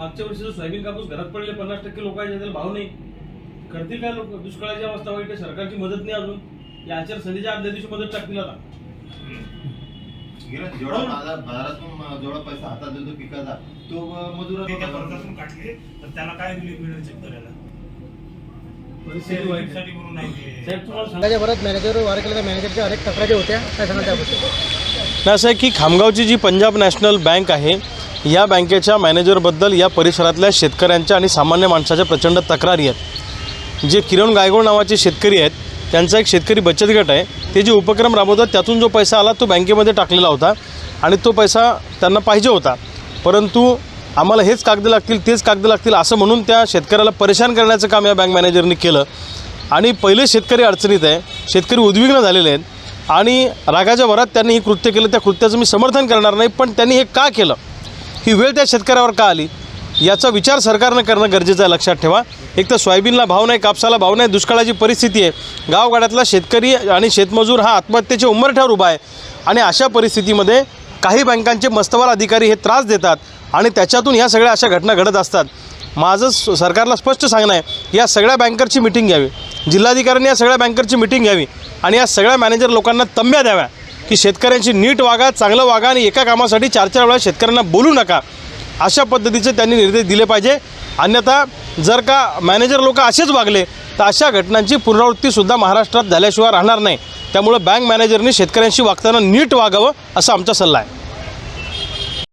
मागच्या वर्षी सोयाबीन कापूस घरात पडले पन्नास टक्के लोकांच्या त्याला भाव नाही. करतील काय लोक? दुष्काळाची अवस्था वाईट आहे सरकारची मदत नाही अजून. या आचारसंहितेच्या आदल्या दिवशी मदत टाकतील आता. गेला जेवढा बाजार बाजारातून जेवढा पैसा हातात येतो पिकाचा तो मजुरा ते त्या कर्जातून काढले तर त्याला काय रिलीफ मिळेल शेतकऱ्याला? परिस्थिती वाईट आहे. साठी म्हणून नाही दिले. साहेब तुम्हाला सांग संघाच्या परत मॅनेजर वार केलेल्या मॅनेजरच्या अनेक तक्रारी होत्या. काय सांगाल त्याबद्दल? असं आहे की खामगावची जी पंजाब नॅशनल बँक आहे या बँकेच्या मॅनेजरबद्दल या परिसरातल्या शेतकऱ्यांच्या आणि सामान्य माणसाच्या प्रचंड तक्रारी आहेत. जे किरण गायगोड नावाचे शेतकरी आहेत त्यांचा एक शेतकरी बचत गट आहे. ते जे उपक्रम राबवतात त्यातून जो पैसा आला तो बँकेमध्ये टाकलेला होता आणि तो पैसा त्यांना पाहिजे होता. परंतु आम्हाला हेच कागद लागतील तेच कागद लागतील असं म्हणून त्या शेतकऱ्याला परेशान करण्याचं काम या बँक मॅनेजरनी केलं. आणि पहिले शेतकरी अडचणीत आहे शेतकरी उद्विग्न झालेले आहेत आणि रागाच्या भरात त्यांनी हे कृत्य केलं. त्या कृत्याचं मी समर्थन करणार नाही पण त्यांनी हे का केलं? ही वेळ त्या शेतकऱ्यावर का आली? याचा विचार सरकारनं करणं गरजेचं आहे लक्षात ठेवा. एक तर सोयाबीनला भाव नाही कापसाला भाव नाही दुष्काळाची परिस्थिती आहे. गावगाड्यातला शेतकरी आणि शेतमजूर हा आत्महत्येच्या उंबरठ्यावर उभा आहे. आणि अशा परिस्थितीमध्ये काही बँकांचे मस्तवाल अधिकारी हे त्रास देतात आणि त्याच्यातून ह्या सगळ्या अशा घटना घडत असतात. माझं स- सरकारला स्पष्ट सांगणं आहे या सगळ्या बँकरची मिटिंग घ्यावी. जिल्हाधिकाऱ्यांनी या सगळ्या बँकरची मिटिंग घ्यावी आणि या सगळ्या मॅनेजर लोकांना तंब्या द्याव्या. की शेतकऱ्यांशी नीट वागा चांगलं वागा आणि एका कामासाठी चार चार वेळा शेतकऱ्यांना बोलू नका. अशा पद्धतीचे त्यांनी निर्देश दिले पाहिजे. अन्यथा जर का मॅनेजर लोक असेच वागले तर अशा घटनांची पुनरावृत्तीसुद्धा महाराष्ट्रात झाल्याशिवाय राहणार नाही. त्यामुळं बँक मॅनेजरनी शेतकऱ्यांशी वागताना नीट वागावं असा आमचा सल्ला आहे.